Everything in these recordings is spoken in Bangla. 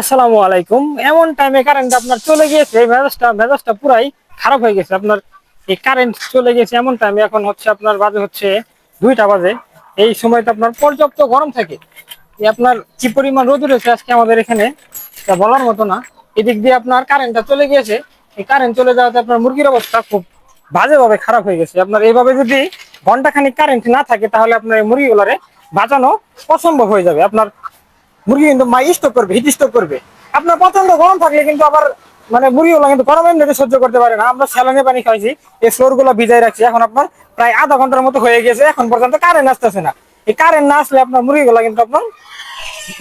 আসসালামু আলাইকুম। এমন টাইমে কারেন্ট আপনার চলে গিয়েছে মেজাজটা মেজাজটা পুরাই খারাপ হয়ে গেছে। আপনার এই কারেন্ট চলে গেছে এমন টাইমে এখন হচ্ছে আপনার বাজে হচ্ছে দুইটা বাজে। এই সময়টা আপনার পর্যাপ্ত গরম থাকে। আপনার কি পরিমাণ রোদ উঠেছে আজকে আমাদের এখানে তা বলার মতো না। এদিক দিয়ে আপনার কারেন্টটা চলে গিয়েছে। এই কারেন্ট চলে যাওয়াতে আপনার মুরগির অবস্থা খুব বাজেভাবে খারাপ হয়ে গেছে। আপনার এইভাবে যদি ঘন্টাখানিক কারেন্ট না থাকে, তাহলে আপনার এই মুরগিগুলারে বাঁচানো অসম্ভব হয়ে যাবে। আপনার মুরগি কিন্তু মা স্টক করবে হিট স্টক করবে। আপনার প্রচণ্ড গরম থাকলে কিন্তু আবার মানে মুরগিগুলো কিন্তু গরম এমনিতে সহ্য করতে পারে না। আমরা স্যালানে পানি খাইছি, এই ফ্লোরগুলো ভিজাই রাখছি। এখন আপনার প্রায় আধা ঘণ্টার মতো হয়ে গেছে, এখন পর্যন্ত কারেন্ট আসতেছে না। এই কারেন্ট না আসলে আপনার মুরগিগুলো কিন্তু আপনার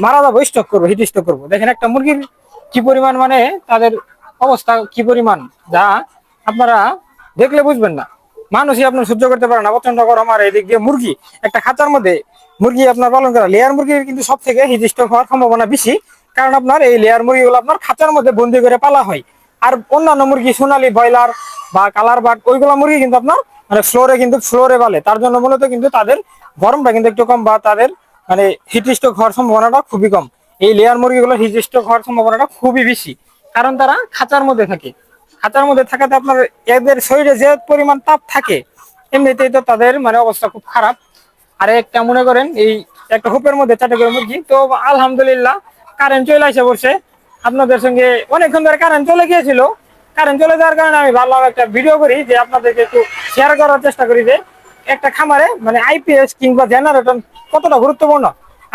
মারা যাব স্টক করব হিট স্টক করব। দেখেন একটা মুরগির কি পরিমাণ মানে তাদের অবস্থা কি পরিমাণ, যা আপনারা দেখলে বুঝবেন না। মানুষই আপনার সহ্য করতে পারে না। প্রচণ্ড গরম আর এদিক দিয়ে মুরগি একটা খাঁচার মধ্যে মুরগি আপনার পালন করা লেয়ার মুরগির কিন্তু সব থেকে হিট স্ট্রোক হওয়ার সম্ভাবনা বেশি। কারণ আপনার এই লেয়ার মুরগিগুলো আপনার খাঁচার মধ্যে বন্দি করে পালা হয়। আর অন্যান্য মুরগি, সোনালী, ব্রয়লার বা কালার বাট ওইগুলো মুরগি কিন্তু আপনার মানে ফ্লোরে কিন্তু ফ্লোরে বালে তার জন্য মূলত কিন্তু তাদের গরমটা কিন্তু একটু কম বা তাদের মানে হিট স্ট্রোক হওয়ার সম্ভাবনাটা খুবই কম। এই লেয়ার মুরগিগুলো হিট স্ট্রোক হওয়ার সম্ভাবনাটা খুবই বেশি। কারণ তারা খাঁচার মধ্যে থাকে। খাঁচার মধ্যে থাকাতে আপনার এদের শরীরে যে পরিমাণ তাপ থাকে, এমনিতেই তো তাদের মানে অবস্থা খুব খারাপ। আর একটা মনে করেন, এই একটা হুপের মধ্যে চারটে করে মুরগি, তো আলহামদুলিল্লাহ কারেন্ট চলে আসে পড়ছে আপনাদের সঙ্গে অনেকক্ষণ ধরে কারেন্ট চলে গিয়েছিল। কারেন্ট চলে যাওয়ার কারণে আমি ভাবলাম একটা ভিডিও করি যে আপনাদেরকে একটু শেয়ার করার চেষ্টা করি যে একটা খামারে মানে আইপিএস কিংবা জেনারেটর কতটা গুরুত্বপূর্ণ?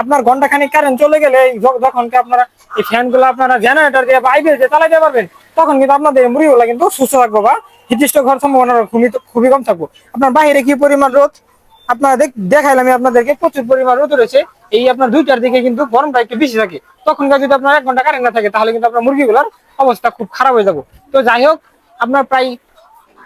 আপনার ঘণ্টা খানিক কারেন্ট চলে গেলে যখন আপনারা এই ফ্যানগুলো আপনারা জেনারেটর দিয়ে আইপিএস দিয়ে চালাতে পারবেন, তখন কিন্তু আপনাদের মুড়িগুলো কিন্তু সুস্থ থাকব বা হিটিষ্ট ঘর সম্ভাবনা খুবই খুবই কম থাকব। আপনার বাইরে কি পরিমাণ রোদ? আপনারা দেখাইলাম আপনাদেরকে প্রচুর পরিমাণ রোদ রয়েছে এই আপনার দুইটার দিকে কিন্তু গরমটা একটু বেশি থাকে। তখনকার যদি আপনার এক ঘণ্টা কারেন্ট না থাকে, তাহলে কিন্তু আপনার মুরগিগুলোর অবস্থা খুব খারাপ হয়ে যাব। তো যাই হোক, আপনার প্রায়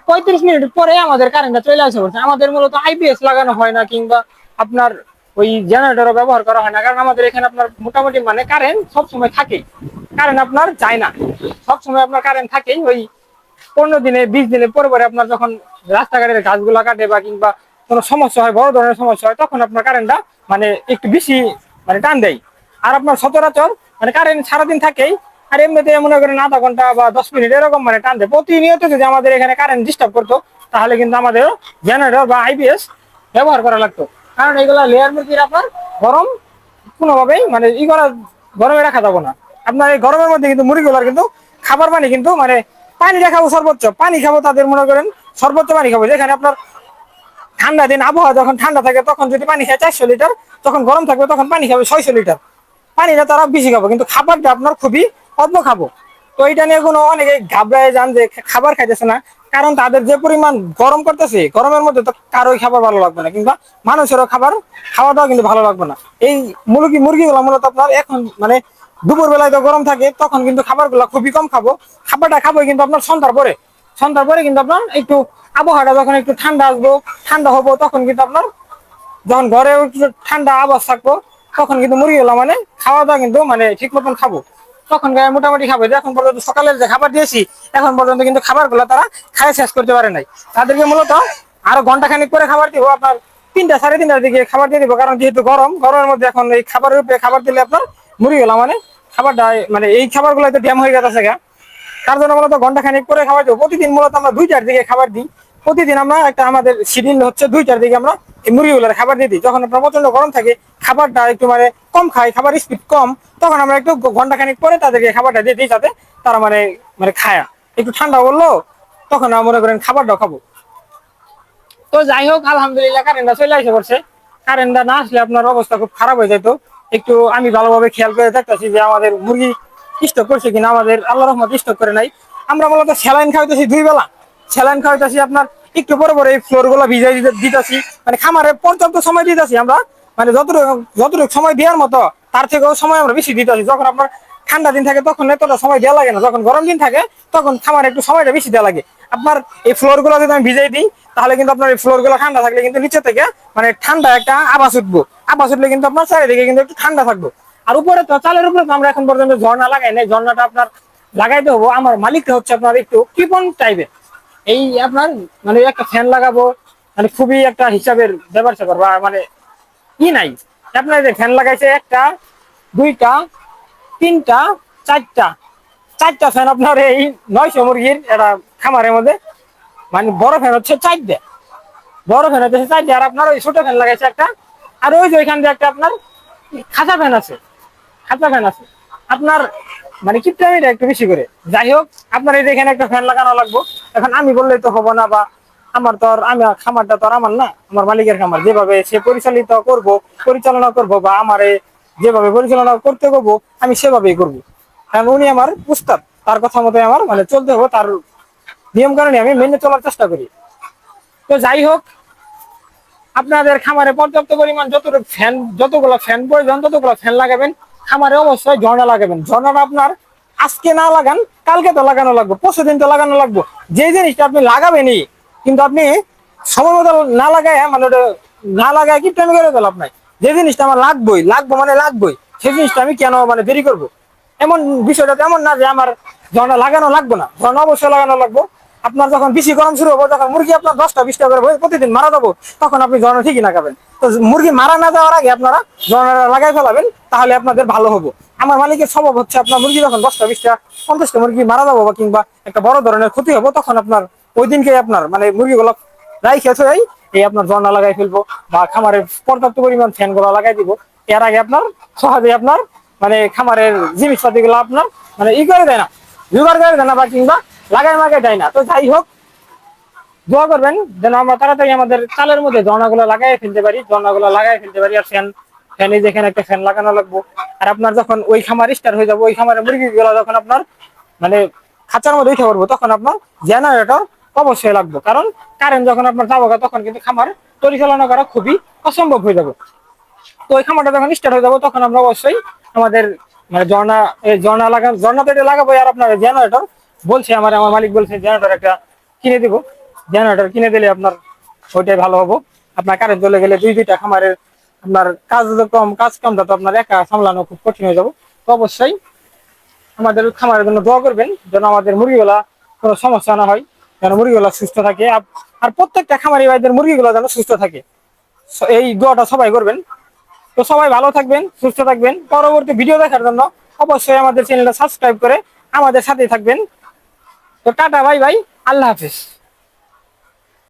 পঁয়ত্রিশ মিনিট পরে আমাদের কারেন্টটা চলে আসে পড়ছে আমাদের মূলত আইপিএস লাগানো হয় না, কিংবা আপনার ওই জেনারেটরও ব্যবহার করা হয় না, কারণ আমাদের এখানে আপনার মোটামুটি মানে কারেন্ট সবসময় থাকে কারেন্ট আপনার যায় না। সবসময় আপনার কারেন্ট থাকেই। ওই পনেরো দিনে, বিশ দিনে পরে পরে আপনার যখন রাস্তাঘাটের গাছগুলো কাটে বা কিংবা কোনো সমস্যা হয়, বড় ধরনের সমস্যা হয়, তখন আপনার কারেন্টটা মানে একটু বেশি মানে টান দেয়। আর আপনার সচরাচর মানে কারেন্ট সারাদিন থাকেই, আর এমনিতে মনে করেন আধা ঘণ্টা বা দশ মিনিট এরকম মানে টান দেয়। প্রতিনিয়ত যদি আমাদের এখানে কারেন্ট ডিস্টার্ব করতো, তাহলে কিন্তু আমাদের জেনারেটর বা আইপিএস ব্যবহার করা লাগতো। কারণ এগুলা লেয়ার মুরগির আপনার গরম কোনোভাবেই মানে ই করা, গরমে রাখা যাব না। আপনার এই গরমের মধ্যে কিন্তু মুরগিগুলার কিন্তু খাবার পানি কিন্তু মানে পানি খাব সর্বোচ্চ। পানি খাব তাদের মনে করেন সর্বোচ্চ পানি খাব। যেখানে আপনার ঠান্ডা দিন, আবহাওয়া যখন ঠান্ডা থাকে, তখন যদি পানি খায় চারশো লিটার তখন গরম থাকবে, তখন পানি খাবে ছয়শো লিটার। পানিটা তারা বেশি খাব, কিন্তু খাবারটা আপনার খুবই অল্প খাব। তো এটা নিয়ে কোনো অনেকে ঘাবড়ায় যান যে খাবার খাইতেছে না, কারণ তাদের যে পরিমাণ গরম করতেছে, গরমের মধ্যে তো কারোই খাবার ভালো লাগবে না, কিংবা মানুষেরও খাবার খাওয়াটাও কিন্তু ভালো লাগবে না। এই মুরগি মুরগিগুলো মূলত আপনার এখন মানে দুপুর বেলায় তো গরম থাকে, তখন কিন্তু খাবারগুলো খুবই কম খাব। খাবারটা খাব কিন্তু আপনার সন্ধ্যার পরে। সন্ধ্যার পরে কিন্তু আপনার একটু আবহাওয়াটা যখন একটু ঠান্ডা আসব, ঠান্ডা হব, তখন কিন্তু আপনার যখন ঘরে ঠান্ডা আবাস থাকব, তখন কিন্তু মুরগিগুলো মানে খাওয়া দাওয়া কিন্তু মানে ঠিক মতন খাব। তখন গায়ে মোটামুটি খাব। এখন পর্যন্ত সকালের যে খাবার দিয়েছি, এখন পর্যন্ত কিন্তু খাবারগুলো তারা খায় শেষ করতে পারে নাই। তাদেরকে মূলত আরও ঘণ্টা খানিক পরে খাবার দিব, আপনার তিনটা সাড়ে তিনটার দিকে খাবার দিয়ে দিব, কারণ যেহেতু গরম, গরমের মধ্যে এখন এই খাবারের উপরে খাবার দিলে আপনার মুরগিগুলো মানে খাবারটা মানে এই খাবারগুলো তো ড্যাম হয়ে গেছে গা। তার জন্য মূলত ঘণ্টা খানিক পরে খাবার দেবো। প্রতিদিন মূলত আমরা দুইটার দিকে খাবার দিই। প্রতিদিন আমরা একটা আমাদের শিডিউল হচ্ছে দুইটার দিকে আমরা এই মুরগিগুলোর খাবার দিয়ে দিই। যখন আপনার প্রচণ্ড গরম থাকে, খাবারটা একটু মানে কম খায়, খাবার স্পিড কম, তখন আমরা একটু ঘণ্টা খানিক পরে তাদেরকে খাবারটা দিয়ে দিই যাতে তারা মানে মানে খায়। একটু ঠান্ডা বলল তখন আমরা মনে করেন খাবারটাও খাব। তো যাই হোক, আলহামদুলিল্লাহ কারেন্টটা চলে আসে পড়ছে কারেন্টটা না আসলে আপনার অবস্থা খুব খারাপ হয়ে যেত। একটু আমি ভালোভাবে খেয়াল করে দেখতেছি যে আমাদের মুরগি স্টক করছে কিনা, আমাদের আল্লাহ রহমত স্টক করে নাই। আমরা মূলত স্যালাইন খাওয়াইতেছি দুই বেলা। স্যালাইন খাওয়াইতেছি আপনার একটু পরে পরে এই ফ্লোরগুলো ভিজাই দিতেছি। মানে খামারে পর্যাপ্ত সময় দিতেছি আমরা। মানে যতটুকু যতটুকু সময় দেওয়ার মতো, তার থেকেও সময় আমরা বেশি দিতেছি। যখন আপনার ঠান্ডা দিন থাকে, তখন এতটা সময় দেওয়া লাগে না। যখন গরম দিন থাকে, তখন খামারে একটু সময়টা বেশি দেওয়া লাগে। আপনার এই ফ্লোরগুলা যদি আমি ভিজাই দিই, তাহলে কিন্তু আপনার এই ফ্লোরগুলো ঠান্ডা থাকলে কিন্তু নিচে থেকে মানে ঠান্ডা একটা আবাস উঠবো। আবাস উঠলে কিন্তু আপনার চারিদিকে কিন্তু একটু ঠান্ডা থাকব। আর উপরে তো চালের উপরে তো আমরা এখন পর্যন্ত ঝর্ণা লাগাই নাই। ঝর্ণাটা আপনার লাগাইতে হব। আমার মালিকটা হচ্ছে আপনার একটু কৃপন টাইপের এই আপনার মানে একটা ফ্যান লাগাবো মানে খুবই একটা হিসাবের ব্যাপার স্যাপার, বা মানে ই নাই। আপনার যে ফ্যান লাগাইছে একটা, দুইটা, তিনটা, চারটা। চারটা ফ্যান আপনার এই নয়শো মুরগির এটা খামারের মধ্যে। মানে বড় ফ্যান হচ্ছে চারটে। বড় ফ্যান হচ্ছে চারটে, আর আপনার ওই ছোট ফ্যান লাগাইছে একটা। আর ওই যে ওইখান দিয়ে একটা আপনার খাঁচা ফ্যান আছে। ফ্যান আছে। আপনার মানে কি টাইমটা একটু বেশি করে। যাই হোক, আপনার এই এখানে একটা ফ্যান লাগানো লাগবে। এখন আমি বললেই তো হব না বা আমার তো আমি খামারটা তো আমার না, আমার মালিকের খামার। যেভাবে সে পরিচালিত করব, পরিচালনা করব বা আমার যেভাবে পরিচালনা করতে করব আমি সেভাবেই করব। কারণ উনি আমার উস্তাদ, তার কথা মতো আমার মানে চলতে হবে তার নিয়ম কারণে আমি মেনে চলার চেষ্টা করি। তো যাই হোক, আপনাদের খামারে পর্যাপ্ত পরিমাণ যতটুকু ফ্যান যতগুলো ফ্যান প্রয়োজন, ততগুলো ফ্যান লাগাবেন। খামারে অবশ্যই ঝর্ণা লাগাবেন। ঝর্ণাটা আপনার আজকে না লাগান, কালকে তো লাগানো লাগবে পরশু দিন তো লাগানো লাগবে। যে জিনিসটা আপনি লাগাবেনই, কিন্তু আপনি সময় মতো না লাগায় মানে না লাগায় কি টাইম করে দিলাম আপনার যে জিনিসটা আমার লাগবেই, লাগবো মানে লাগবেই, সেই জিনিসটা আমি কেন মানে দেরি করব? এমন বিষয়টা এমন না যে আমার ঝর্ণা লাগানো লাগবে না। ঝর্ণা অবশ্যই লাগানো লাগবে। আপনার যখন বেশি গরম শুরু হবে তখন মুরগি আপনার দশটা, বিশটা করে প্রতিদিন মারা যাব, তখন আপনি ঝর্ণা ঠিকই লাগাবেন। তো মুরগি মারা না যাওয়ার আগে আপনারা ঝর্ণাটা লাগাই ফেলাবেন, তাহলে আপনাদের ভালো হব। আমার মালিকের স্বভাব হচ্ছে আপনার মুরগি যখন দশটা, বিশটা, পঞ্চাশটা মুরগি মারা যাব বা কিংবা একটা বড় ধরনের ক্ষতি হব, তখন আপনার ওই দিনকে আপনার মানে মুরগিগুলো রাইখে থই, এই আপনার ঝর্ণা লাগাই ফেলব বা খামারের পর্যাপ্ত পরিমাণ ফ্যানগুলো লাগাই দিব। এর আগে আপনার সহজে আপনার মানে খামারের জিনিসপাতি গুলো আপনার মানে ই করে দেয় না, জোগাড় করে দেয় না বা কিংবা লাগাই মাগাই দেয় না। তো যাই হোক দোয়া করবেন যেন আমরা তাড়াতাড়ি আমাদের চালের মধ্যে ঝর্ণাগুলো লাগাই ফেলতে পারি, ঝর্ণাগুলো লাগাই ফেলতে পারি, আর ফ্যান, ফ্যানে যেখানে একটা ফ্যান লাগানো লাগবো। আর আপনার যখন ওই খামার স্টার্ট হয়ে যাব, ওই খামারের মুরগিগুলো যখন আপনার মানে খাঁচার মধ্যে উঠে পড়ব, তখন আপনার জেনারেটর অবশ্যই লাগবে। কারণ কারেন্ট যখন আপনার যাব, তখন কিন্তু খামার পরিচালনা করা খুবই অসম্ভব হয়ে যাবে। তো ওই খামারটা যখন স্টার্ট হয়ে যাব, তখন আমরা অবশ্যই আমাদের মানে ঝর্ণা ঝর্ণা লাগা, ঝর্ণা এটা লাগাবো, আর আপনার জেনারেটর বলছে, আমার আমার মালিক বলছে জেনারেটর একটা কিনে দিব। জেনারেটর কিনে দিলে আপনার ওইটাই ভালো হব। আপনার কারেন্ট চলে গেলে দুই দুইটা খামারের আপনার কাজ কম, কাজ কমটা তো আপনার একা সামলানো খুব কঠিন হয়ে যাব। তো অবশ্যই আমাদের খামারের জন্য দোয়া করবেন, যেন আমাদের মুরগিগুলা কোনো সমস্যা না হয়, যেন মুরগিগুলা সুস্থ থাকে। আর প্রত্যেকটা খামারি ভাইদের মুরগিগুলো যেন সুস্থ থাকে। এই দোয়াটা সবাই করবেন। তো সবাই ভালো থাকবেন, সুস্থ থাকবেন। পরবর্তী ভিডিও দেখার জন্য অবশ্যই আমাদের চ্যানেলটা সাবস্ক্রাইব করে আমাদের সাথে থাকবেন। তো টাটা, বাই বাই। আল্লাহ হাফিজ।